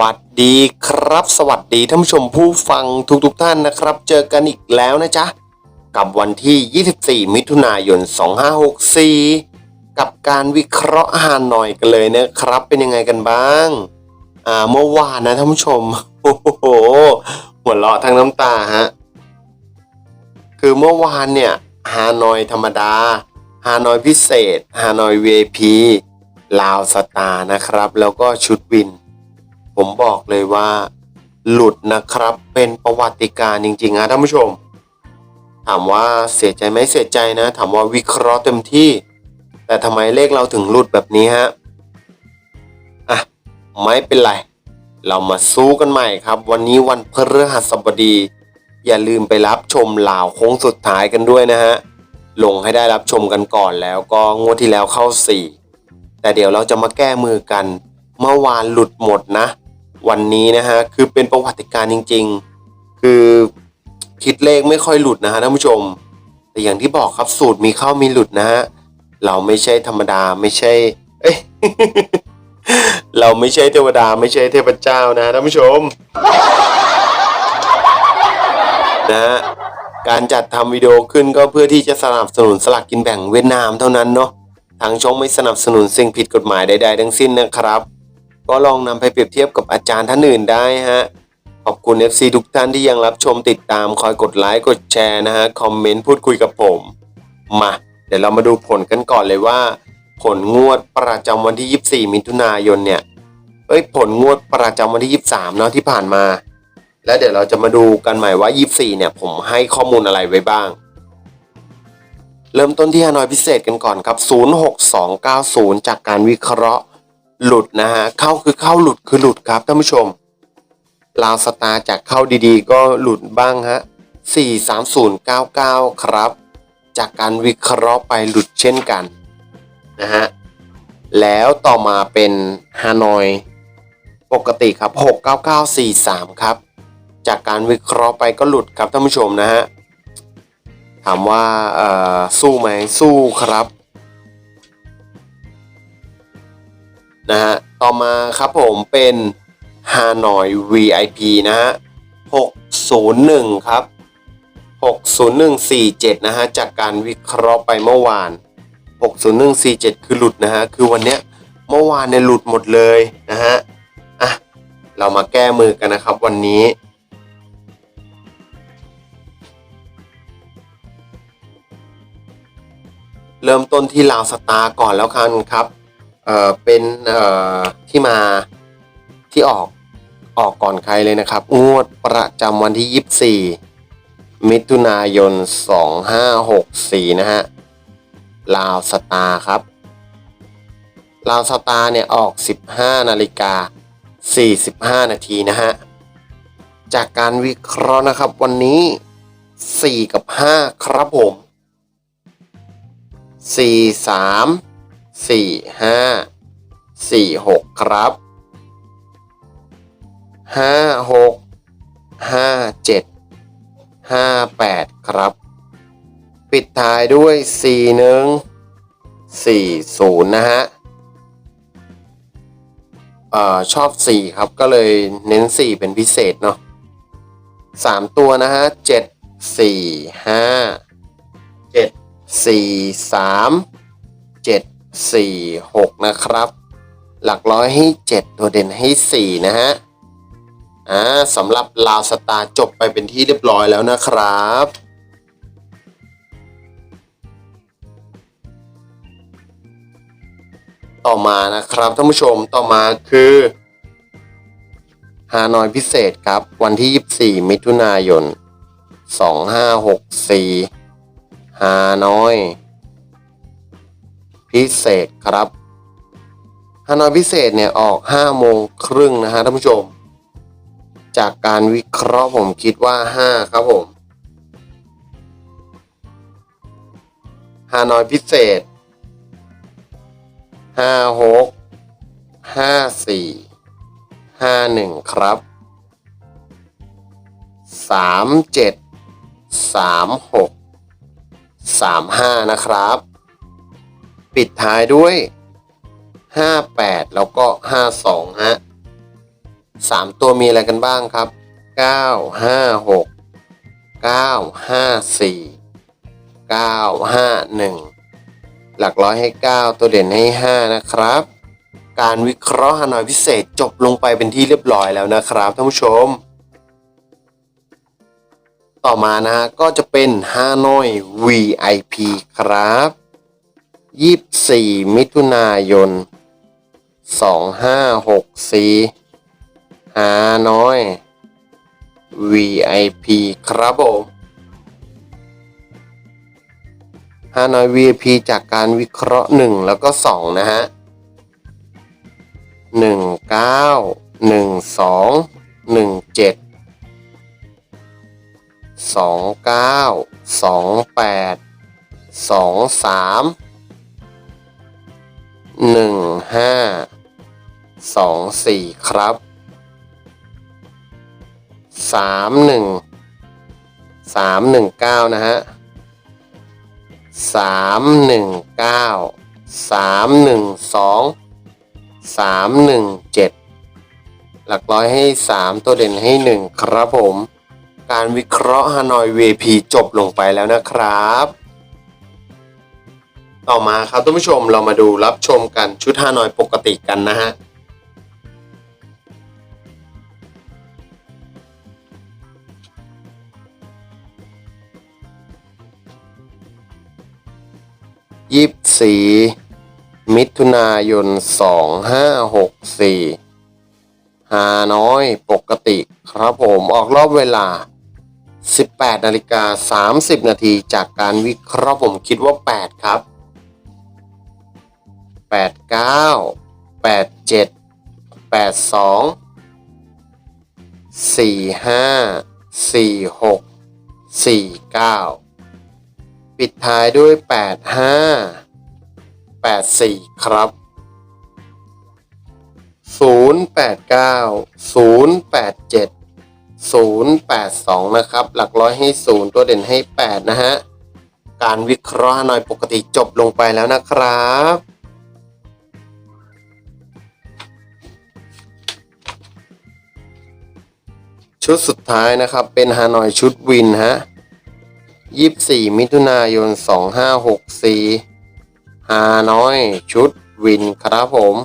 วัสดีครับ สวัสดีท่านผู้ชมผู้ฟังทุกๆทท่านนะครับ เจอกันอีกแล้วนะจ๊ะ กับวันที่ 24 มิถุนายน 2564 กับการวิเคราะห์ฮานอยกันเลยนะครับ เป็นยังไงกันบ้างอ่าเมื่อวานนะท่านผู้ชมโอ้โหหัวเราะทั้งน้ำตาฮะคือเมื่อวานเนี่ยฮานอยธรรมดาฮานอยพิเศษฮานอย VIP ลาวสตาร์นะครับ แล้วก็ชุดวิน ผมบอกเลยว่า หลุดนะครับเป็นประวัติการจริงๆนะท่านผู้ชม ถามว่าเสียใจไหมเสียใจนะ ถามว่าวิเคราะห์เต็มที่ แต่ทำไมเลขเราถึงหลุดแบบนี้ฮะอะไม่เป็นไร เรามาสู้กันใหม่ครับ วันนี้วันพฤหัสบดี อย่าลืมไปรับชมลาวโค้งสุดท้ายกันด้วยนะฮะลงให้ได้รับชมกันก่อนแล้วก็งวดที่แล้วเข้าสี่แต่เดี๋ยวเราจะมาแก้มือกัน เมื่อวานหลุดหมดนะ วันนี้นะฮะคือเป็นประวัติการจริง ๆ คือคิดเลขไม่ค่อยหลุดนะฮะท่านผู้ชม แต่อย่างที่บอกครับสูตรมีเข้ามีหลุดนะฮะเราไม่ใช่ธรรมดาไม่ใช่ เอ้ยเราไม่ใช่เทวดาไม่ใช่เทพเจ้านะท่านผู้ชมนะฮะการจัดทำวิดีโอขึ้นก็เพื่อที่จะสนับสนุนสลากกินแบ่งเวียดนามเท่านั้นเนาะทางช่องไม่สนับสนุนสิ่งผิดกฎหมายใดๆทั้งสิ้นนะครับ ก็ลองนำไปเปรียบเทียบกับอาจารย์ท่านอื่นได้ฮะ ขอบคุณ FC ทุกท่านที่ยังรับชมติดตามคอยกดไลค์กดแชร์นะฮะ คอมเมนต์พูดคุยกับผม มา เดี๋ยวเรามาดูผลกันก่อนเลยว่า ผลงวดประจำวันที่ 24 มิถุนายนเนี่ยเอ้ยผลงวดประจำวันที่ 23 เนาะที่ผ่านมา แล้วเดี๋ยวเราจะมาดูกันใหม่ว่า 24 เนี่ย ผมให้ข้อมูลอะไรไว้บ้าง เริ่มต้นที่ฮานอยพิเศษกันก่อนครับ 06290 จากการวิเคราะห์ หลุดนะฮะเข้าคือเข้าหลุดคือหลุดครับท่านผู้ชมลาวสตาร์จากเข้าดีๆ ก็หลุดบ้างฮะ43099 ครับ จากการวิเคราะห์ไปหลุดเช่นกันนะฮะแล้วต่อมาเป็นฮานอยปกติครับ 69943 ครับ จากการวิเคราะห์ไปก็หลุดครับท่านผู้ชมนะฮะถามว่าสู้ไหมสู้ครับ นะฮะต่อมาครับผมเป็นฮานอย VIP นะฮะ601 ครับ 60147 นะฮะ จากการวิเคราะห์ไปเมื่อวาน 60147 คือหลุดนะฮะ คือวันเนี้ยเมื่อวานเนี่ยหลุดหมดเลยนะฮะ อะ เรามาแก้มือกันนะครับวันนี้ เริ่มต้นที่ลาวสตาร์ก่อนแล้วกันครับ เอ่อเป็นเอ่อที่มาที่ออกออกก่อนใครเลยนะครับ งวดประจำวันที่ 24 มิถุนายน 2564 นะฮะ ลาวสตาร์ครับ ลาวสตาร์เนี่ยออก 15 นาฬิกา 45 นาทีนะฮะ จากการวิเคราะห์นะครับวันนี้ 4 กับ 5 ครับผมสี่สาม สี่ห้าสี่หกครับห้าหกห้าเจ็ดห้าแปดครับ ปิดท้ายด้วยสี่หนึ่งสี่ศูนย์นะฮะเอ่อชอบสี่ครับก็เลยเน้นสี่เป็นพิเศษเนาะสามตัวนะฮะเจ็ดสี่ห้าเจ็ดสี่สาม เจ็ดสี่หกนะครับ หลักร้อยให้เจ็ดตัวเด่นให้สี่นะฮะอ่าสำหรับลาวสตาร์จบไปเป็นที่เรียบร้อยแล้วนะครับต่อมานะครับท่านผู้ชมต่อมาคือฮานอยพิเศษครับ วันที่ 24 มิถุนายน 2564ฮานอย พิเศษครับฮานอยพิเศษเนี่ยออก5โมงครึ่งนะฮะท่านผู้ชม จากการวิเคราะห์ผมคิดว่า 5 ครับผมฮานอยพิเศษ 5 6 5 4 5 1 ครับ 3 7 3 6สามห้านะครับ ปิดท้ายด้วยห้าแปดแล้วก็ห้าสองฮะสามตัวมีอะไรกันบ้างครับเก้าห้าหกเก้าห้าสี่เก้าห้าหนึ่งหลักร้อยให้เก้าตัวเด่นให้ห้านะครับ การวิเคราะห์ฮานอยพิเศษจบลงไปเป็นที่เรียบร้อยแล้วนะครับท่านผู้ชม ต่อมานะฮะก็จะเป็นฮานอย VIP ครับ 24มิถุนายน2564ฮาหกสี่หาน้อย VIP ครับผมฮาน้อย VIP จากการวิเคราะห์1แล้วก็2นะฮะหนึ่งเก้าหนึ่งสองหนึ่งเจ็ดสองเก้าสองแปดสองสาม หนึ่งห้าสองสี่ครับสามหนึ่งสามหนึ่งเก้านะฮะสามหนึ่งเก้าสามหนึ่งสองสามหนึ่งเจ็ดหลักร้อยให้สามตัวเด่นให้หนึ่งครับผม การวิเคราะห์ฮานอย VP จบลงไปแล้วนะครับ ต่อมาครับท่านผู้ชมเรามาดูรับชมกันชุดฮานอยปกติกันนะฮะยี่สี่มิถุนายนสองห้าหกสี่หาน้อยปกติครับผมออกรอบเวลา 18นาฬิกา30 นาทีจากการวิเคราะห์ผมคิดว่า 8 ครับ 8 9 8 7 8 2 4 5 4 6 4 9ปิดท้ายด้วย8 5 8 4ครับ0 8 9 0 8 7 0 8 2นะครับ หลักร้อยให้0ตัวเด่นให้8นะฮะการวิเคราะห์หน่อยปกติจบลงไปแล้วนะครับ ชุดสุดท้ายนะครับ เป็นฮานอยชุดวินฮะ24มิถุนายน2564ฮานอยชุดวินครับผม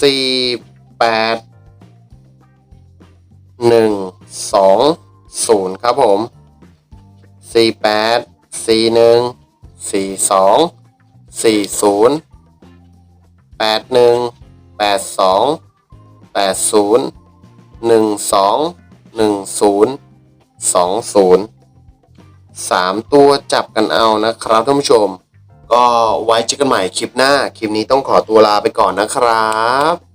48 120ครับผม48 41 42 40 81 82 80 12 10 20 3 ตัวจับกันเอานะครับท่านผู้ชม ก็ไว้เจอกันใหม่คลิปหน้า คลิปนี้ต้องขอตัวลาไปก่อนนะครับ